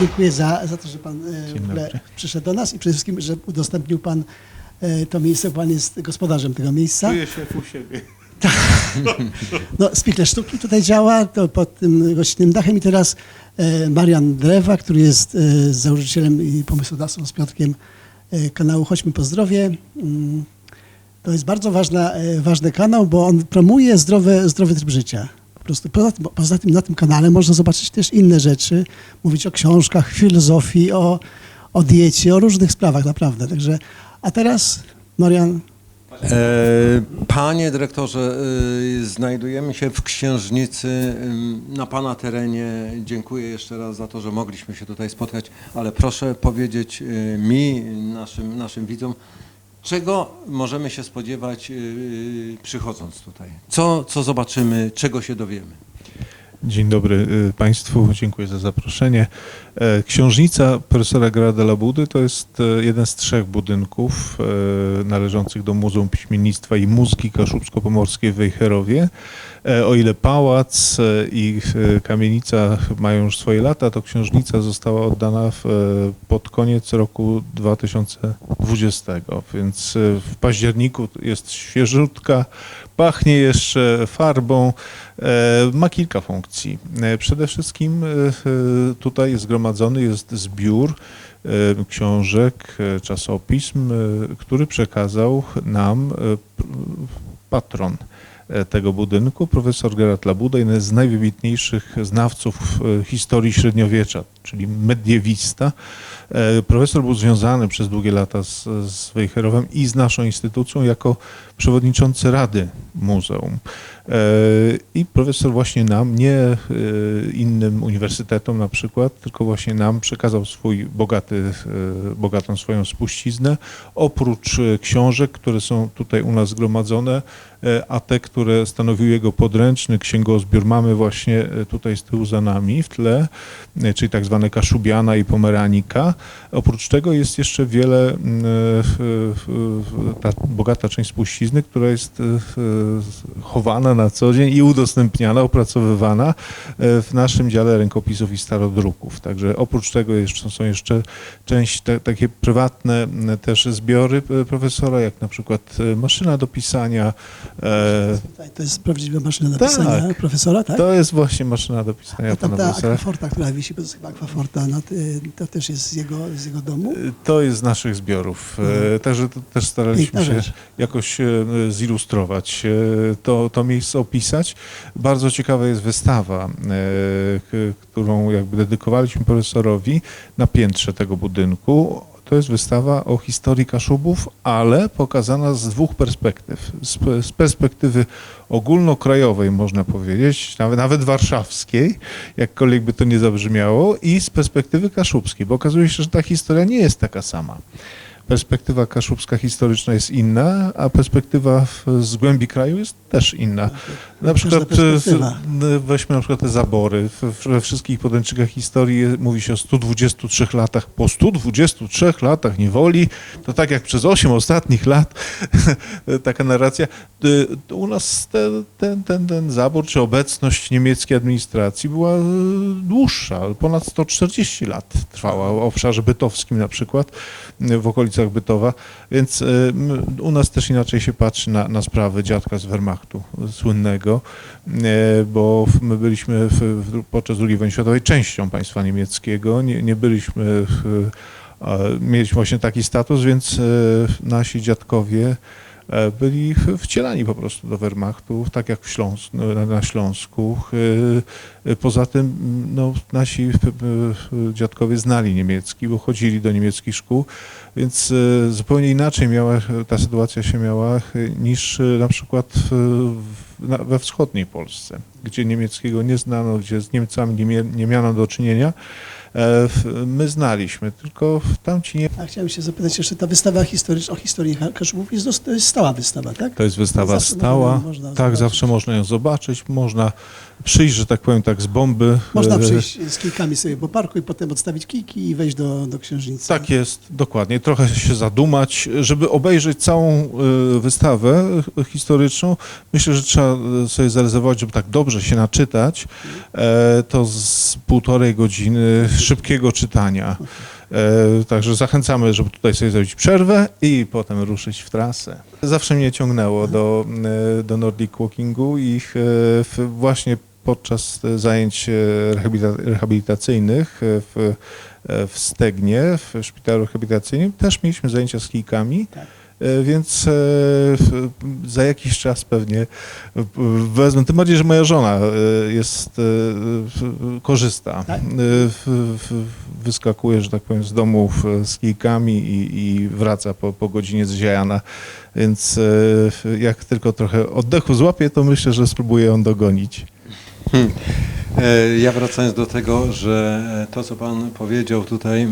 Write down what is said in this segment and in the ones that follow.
Dziękuję za, za to, że Pan e, przyszedł do nas i przede wszystkim, że udostępnił Pan e, to miejsce, bo Pan jest gospodarzem tego miejsca. Czuję się u siebie. No, Spichler Sztuki tutaj działa, to pod tym gościnnym dachem i teraz e, Marian Drewa, który jest e, założycielem i pomysłodawcą z Piotrkiem e, kanału Chodźmy po zdrowie. Mm, To jest bardzo ważna, ważny kanał, bo on promuje zdrowy, zdrowy tryb życia. Prostu poza tym, poza tym na tym kanale można zobaczyć też inne rzeczy, mówić o książkach, filozofii, o, o diecie, o różnych sprawach naprawdę. Także, a teraz Marian, E, Panie dyrektorze, e, znajdujemy się w Księżnicy em, na Pana terenie. Dziękuję jeszcze raz za to, że mogliśmy się tutaj spotkać, ale proszę powiedzieć e, mi, naszym, naszym widzom, czego możemy się spodziewać e, przychodząc tutaj? Co, co zobaczymy, czego się dowiemy? Dzień dobry y, Państwu, dziękuję za zaproszenie. E, Książnica profesora Grada Labudy to jest e, jeden z trzech budynków e, należących do Muzeum Piśmiennictwa i Muzyki Kaszubsko-Pomorskiej w Wejherowie. O ile pałac i kamienica mają już swoje lata, to książnica została oddana w, pod koniec roku 2020, więc w październiku jest świeżutka, pachnie jeszcze farbą, e, ma kilka funkcji. E, Przede wszystkim e, tutaj zgromadzony jest zbiór książek, czasopism, który przekazał nam patron tego budynku, profesor Gerard Labuda, jeden z najwybitniejszych znawców e, historii średniowiecza, czyli mediewista. E, Profesor był związany przez długie lata z, z Wejherowem i z naszą instytucją jako przewodniczący Rady Muzeum. E, I profesor właśnie nam, nie e, innym uniwersytetom na przykład, tylko właśnie nam przekazał swój bogaty, e, bogatą swoją spuściznę. Oprócz e, książek, które są tutaj u nas zgromadzone, e, a te, które stanowiły jego podręczny księgozbiór, mamy właśnie e, tutaj z tyłu za nami w tle, e, czyli tak zwane Kaszubiana i Pomeranika. Oprócz tego jest jeszcze wiele, e, ta bogata część spuścizny, która jest e, e, chowana na co dzień i udostępniana, opracowywana e, w naszym dziale rękopisów i starodruków. Także oprócz tego jeszcze, są jeszcze część te, takie prywatne też zbiory e, profesora, jak na przykład e, maszyna do pisania. E, to jest prawdziwa maszyna do pisania Tak. profesora, tak? To jest właśnie maszyna do A pisania tam pana ta akwaforta, która wisi, to jest chyba akwaforta, no, to też jest z jego, z jego domu. To jest z naszych zbiorów. Mhm. E, Także to też staraliśmy się jakoś e, zilustrować, e, to, to miejsce opisać. Bardzo ciekawa jest wystawa, e, którą jakby dedykowaliśmy profesorowi na piętrze tego budynku. To jest wystawa o historii Kaszubów, ale pokazana z dwóch perspektyw. Z, z perspektywy ogólnokrajowej, można powiedzieć, nawet, nawet warszawskiej, jakkolwiek by to nie zabrzmiało, i z perspektywy kaszubskiej, bo okazuje się, że ta historia nie jest taka sama. Perspektywa kaszubska historyczna jest inna, a perspektywa w- z głębi kraju jest też inna. Na przykład e, weźmy na przykład te zabory. We wszystkich podręcznikach historii mówi się o 123 latach. Po 123 latach niewoli, to tak jak przez 8 ostatnich lat, taka narracja. To U nas ten, ten, ten, ten zabór, czy obecność niemieckiej administracji była y, dłuższa. Ponad 140 lat trwała w obszarze bytowskim na przykład, w okolicach Bytowa. Więc y, u nas też inaczej się patrzy na, na sprawy dziadka z Wehrmachtu słynnego, e, bo my byliśmy w, w, podczas II wojny światowej częścią państwa niemieckiego, nie, nie byliśmy, w, mieliśmy właśnie taki status, więc nasi dziadkowie byli w- wcielani po prostu do Wehrmachtu, tak jak w Śląs, na, Śląsku. E, e, Poza tym m, no, nasi e, e, dziadkowie znali niemiecki, bo chodzili do niemieckich szkół, więc e, zupełnie inaczej miała, ta sytuacja się miała e, niż e, na przykład we wschodniej Polsce, gdzie niemieckiego nie znano, gdzie z Niemcami nie, nie miano do czynienia. E, My znaliśmy, tylko tamci nie. A chciałem się zapytać jeszcze, ta wystawa historyczna o historii Kaszubów jest, to jest stała wystawa, tak? To jest wystawa Zawsze stała. tak, zobaczyć. zawsze można ją zobaczyć. Można przyjść, że tak powiem, tak z bomby. Można E, przyjść z kijkami sobie po parku i potem odstawić kijki i wejść do, do księżnicy. Tak jest, dokładnie. Trochę się zadumać, żeby obejrzeć całą y, wystawę historyczną. Myślę, że trzeba sobie zarezerwować, żeby tak dobrze się naczytać. E, to z półtorej godziny, szybkiego czytania. E, Także zachęcamy, żeby tutaj sobie zrobić przerwę i potem ruszyć w trasę. Zawsze mnie ciągnęło do, e, do Nordic Walkingu i e, właśnie podczas zajęć rehabilita- rehabilitacyjnych w, w Stegnie, w szpitalu rehabilitacyjnym, też mieliśmy zajęcia z kijkami. Tak. E, Więc e, za jakiś czas pewnie w- wezmę. Tym bardziej, że moja żona e, jest, e, korzysta. Tak? E, Wyskakuje, że tak powiem, z domu z kijkami i, i wraca po, po godzinie zziajana. Więc e, jak tylko trochę oddechu złapie, to myślę, że spróbuję ją dogonić. Hmm. E, Ja wracając do tego, że e, to, co Pan powiedział tutaj,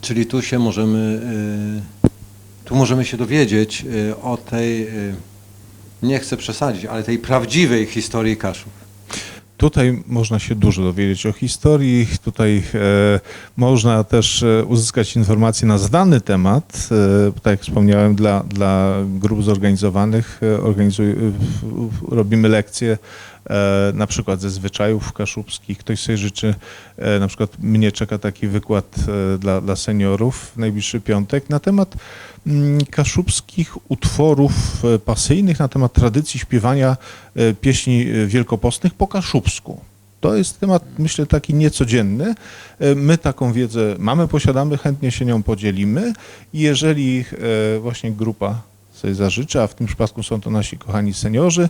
czyli tu się możemy, e, tu możemy się dowiedzieć e, o tej, e, nie chcę przesadzić, ale tej prawdziwej historii Kaszub. Tutaj można się dużo dowiedzieć o historii, tutaj e, można też e, uzyskać informacje na zdany temat. E, tak jak wspomniałem, dla, dla grup zorganizowanych e, organizuj, robimy lekcje na przykład ze zwyczajów kaszubskich. Ktoś sobie życzy, e, na przykład mnie czeka taki wykład e, dla, dla seniorów w najbliższy piątek na temat mm, kaszubskich utworów e, pasyjnych, na temat tradycji śpiewania e, pieśni e, wielkopostnych po kaszubsku. To jest temat, myślę, taki niecodzienny. E, My taką wiedzę mamy, posiadamy, chętnie się nią podzielimy jeżeli e, właśnie grupa sobie zażyczy, a w tym przypadku są to nasi kochani seniorzy,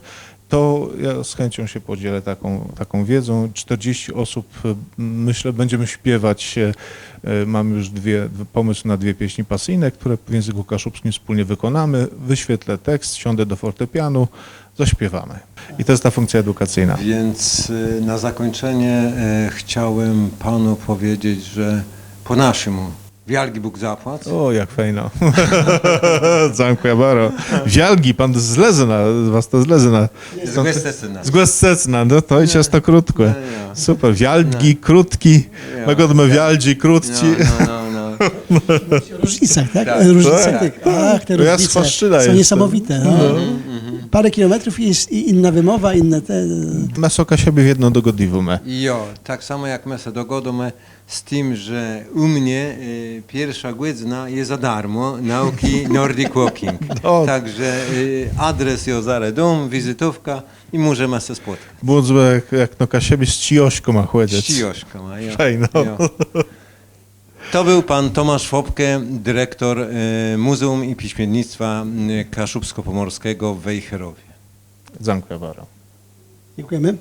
to ja z chęcią się podzielę taką, taką wiedzą. 40 osób, e, myślę, będziemy śpiewać. e, Mamy już dwie, pomysł na dwie pieśni pasyjne, które w języku kaszubskim wspólnie wykonamy. Wyświetlę tekst, siądę do fortepianu, zaśpiewamy. I to jest ta funkcja edukacyjna. Więc e, na zakończenie chciałem Panu powiedzieć, że po naszemu, wielki Bóg zapłać. O, jak fajno. Dziękuję bardzo. Wialgi, pan z Lezyna, was to z Lezyna. Z Głęstecyna. Z no to i ciasto krótkie. No, no. Super, wialgi, krótki, łagodne wialdzi, krótci. No, no, no, no. O różnicach, tak? Tak. Różnice, Tak. tych, tak, te To ja z różnice Chwaszczyna są jestem. niesamowite. No. Parę kilometrów i jest inna wymowa, inne te... Masoka siebie w jedną dogodliwumę. Jo, tak samo jak my dogodamy z tym, że u mnie y, pierwsza godzina jest za darmo nauki Nordic Walking. O. Także y, adres Jozare Dom, wizytówka i możemy się spotkać. Było jak, jak no siebie z ciośką ma chłedzec. Ścijoszka ma, jo. Fajno. Jo. To był pan Tomasz Fopke, dyrektor y, Muzeum i Piśmiennictwa y, Kaszubsko-Pomorskiego w Wejherowie. Dziękuję bardzo. Dziękujemy.